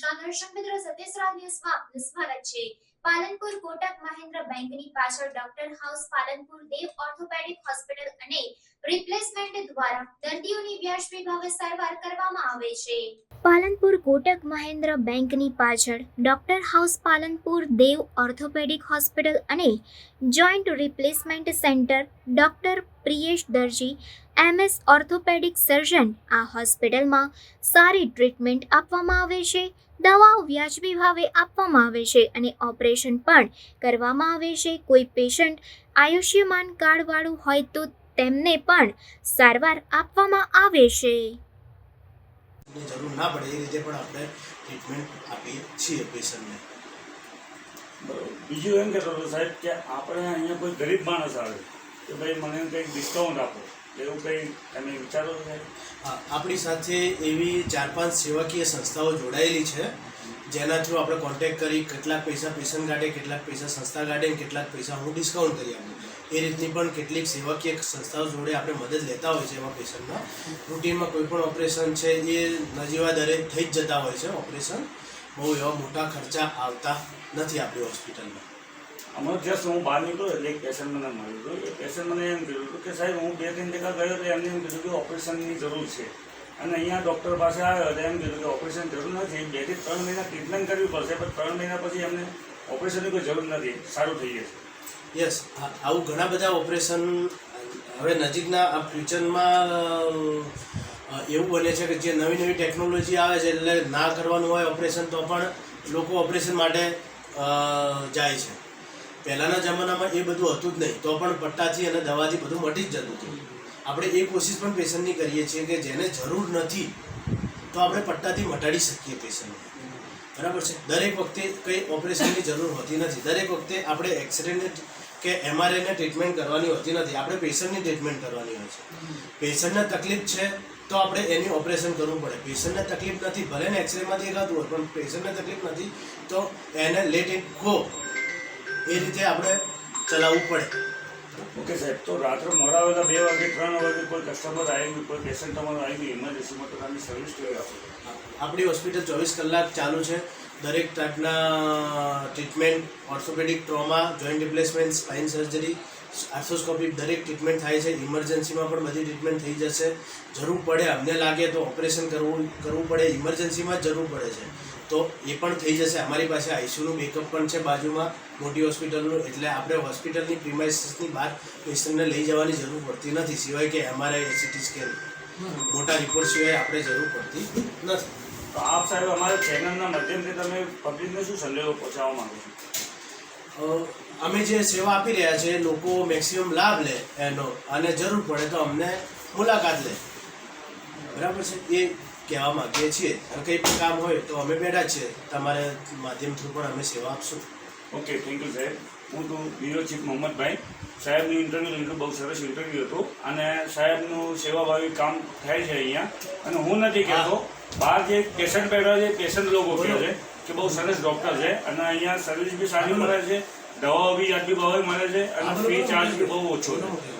દર્શક મિત્રો સત્યસરા ન્યૂઝમાં આપનું સ્વાગત છે. પાલનપુર કોટક મહેન્દ્ર બેંકની પાછળ doctor house Palanpur Dev orthopaedic replacement દ્વારા દર્દીઓની વ્યાજબી ભાવે સારવાર કરવામાં આવે છે. પાલનપુર કોટક મહેન્દ્ર બેંકની પાછળ doctor house Palanpur Dev orthopaedic hospital અને joint replacement centre doctor Priyesh Darji, MS orthopaedic surgeon આ હોસ્પિટલમાં સારી ટ્રીટમેન્ટ આપવામાં આવે છે, દવાઓ વ્યાજબી ભાવે આપવામાં આવે છે અને ઓપરેશન પણ કરવામાં આવે છે. કોઈ પેશન્ટ આયુષ્યમાન કાર્ડવાળું હોય તો તેમને પણ સારવાર આપવામાં આવે છે. જરૂર ના પડે એ રીતે પણ આપણે ટ્રીટમેન્ટ આપીએ છીએ પેશન્ટને. બરોબર. બીજું એમ કહેતો હતો સાહેબ કે આપણે અહીંયા કોઈ ગરીબ માણસ આવે કે ભાઈ મને કંઈક ડિસ્કાઉન્ટ આપો. એવું કંઈ તમે વિચારો છો સાહેબ? હા, આપણી સાથે એવી ચાર પાંચ સેવાકીય સંસ્થાઓ જોડાયેલી છે. જેના થ્રુ આપણે કોન્ટેક કરી, કેટલાક પૈસા પેશન્ટ કાઢે, કેટલાક પૈસા સંસ્થા કાઢે કેટલાક પૈસા હું ડિસ્કાઉન્ટ કરી આપું. એ રીતની પણ કેટલીક સેવાકીય સંસ્થાઓ જોડે આપણે મદદ લેતા હોય છે એવા પેશન્ટના રૂટીનમાં કોઈ પણ ઓપરેશન છે એ નજીવા દરે થઈ જ જતા હોય છે ઓપરેશન બહુ એવા મોટા ખર્ચા આવતા નથી આપણી હોસ્પિટલમાં. હમણાં જસ્ટ હું બહાર નીકળ્યો એટલે એક પેશન્ટ મને મળ્યો. એ પેશન્ટ મને એમ કીધું હતું કે સાહેબ, હું બે ત્રણ ટકા ગયો તો એમને એમ કીધું કે ઓપરેશનની જરૂર છે. અને અહીંયા ડૉક્ટર પાસે આવ્યો એમ કીધું કે ઓપરેશન જરૂર નથી. બેથી ત્રણ મહિના ટ્રીટમેન્ટ કરવી પડશે, પણ ત્રણ મહિના પછી એમને ઓપરેશનની કોઈ જરૂર નથી. સારું થઈ જશે યસ આવું ઘણા બધા ઓપરેશન હવે નજીકના આ ફ્યુચરમાં એવું બને છે કે જે નવી નવી ટેકનોલોજી આવે છે એટલે ના કરવાનું હોય ઓપરેશન તો પણ લોકો ઓપરેશન માટે જાય છે. પહેલાંના જમાનામાં એ બધું હતું જ નહીં. તો પણ પટ્ટાથી અને દવાથી બધું મટી જ જતું હતું. આપણે એ કોશિશ પણ પેશન્ટની કરીએ છીએ કે જેને જરૂર નથી, તો આપણે પટ્ટાથી મટાડી શકીએ પેશન્ટને. બરાબર છે? દરેક વખતે કંઈ ઓપરેશનની જરૂર હોતી નથી. દરેક વખતે આપણે એક્સરેને કે એમઆરઆઈને ટ્રીટમેન્ટ કરવાની હોતી નથી. આપણે પેશન્ટની ટ્રીટમેન્ટ કરવાની હોય છે. પેશન્ટને તકલીફ છે તો આપણે એની ઓપરેશન કરવું પડે. પેશન્ટને તકલીફ નથી, ભલે ને એક્સરેમાં દેખાતું હોય, પણ પેશન્ટને તકલીફ નથી, તો એને લેટ ઇટ ગો. એ રીતે આપણે ચલાવવું પડે. ઓકે સાહેબ, તો રાત્રે મોડા વાગ્યા બે વાગે, ત્રણ વાગે કોઈ કસ્ટમર આવી ગયું કોઈ પેશન્ટ તમારું આવી ગયું ઇમરજન્સીમાં તો તમે સર્વિસ કેવી આપો. આપણી હોસ્પિટલ ચોવીસ કલાક ચાલુ છે. દરેક ટાઈપના treatment orthopaedic trauma joint replacement spine surgery arthroscopy દરેક ટ્રીટમેન્ટ થાય છે. ઇમરજન્સીમાં પણ બધી ટ્રીટમેન્ટ થઈ જશે. જરૂર પડે, અમને લાગે તો ઓપરેશન કરવું કરવું પડે. ઇમરજન્સીમાં જરૂર પડે છે. તો એ પણ થઈ જશે. અમારી પાસે આઈસીયુનું બેકઅપ પણ છે બાજુમાં મોટી હોસ્પિટલનું એટલે આપણે હોસ્પિટલની પ્રિમાઇસીસની બહાર પેશન્ટને લઈ જવાની જરૂર પડતી નથી સિવાય કે એમઆરઆઈ એસીટી સ્કેન મોટા રિપોર્ટ સિવાય આપણે જરૂર પડતી નથી. તો આપ સાહેબ અમારા ચેનલના માધ્યમથી તમે પબ્લિકને શું સંદેશો પહોંચાડવા માંગો છો? અમે જે સેવા આપી રહ્યા છે લોકો મેક્સિમમ લાભ લે એનો અને જરૂર પડે તો અમને મુલાકાત લે. બરાબર છે? એ કહેવા માગીએ છીએ. અને કંઈ પણ કામ હોય તો અમે બેઠા છીએ. તમારે માધ્યમ થ્રુ પણ અમે સેવા આપશું. ઓકે થેન્ક યુ સાહેબ. હું તો બ્યુરો ચીફ મોહમ્મદભાઈ. સાહેબનું ઇન્ટરવ્યૂ લીધું બહુ સરસ ઇન્ટરવ્યૂ હતું. અને સાહેબનું સેવાભાવી કામ થાય છે અહીંયા. અને હું નથી કહેતો બહાર જે પેશન્ટ બેઠા છે પેશન્ટ લોકો કહે છે કે બહુ સરસ ડૉક્ટર છે. અને અહીંયા સર્વિસ બી સારી મળે છે. દવાઓ બી યાદબી ભાવે મળે છે. અને ફી ચાર્જ બી બહુ ઓછો છે.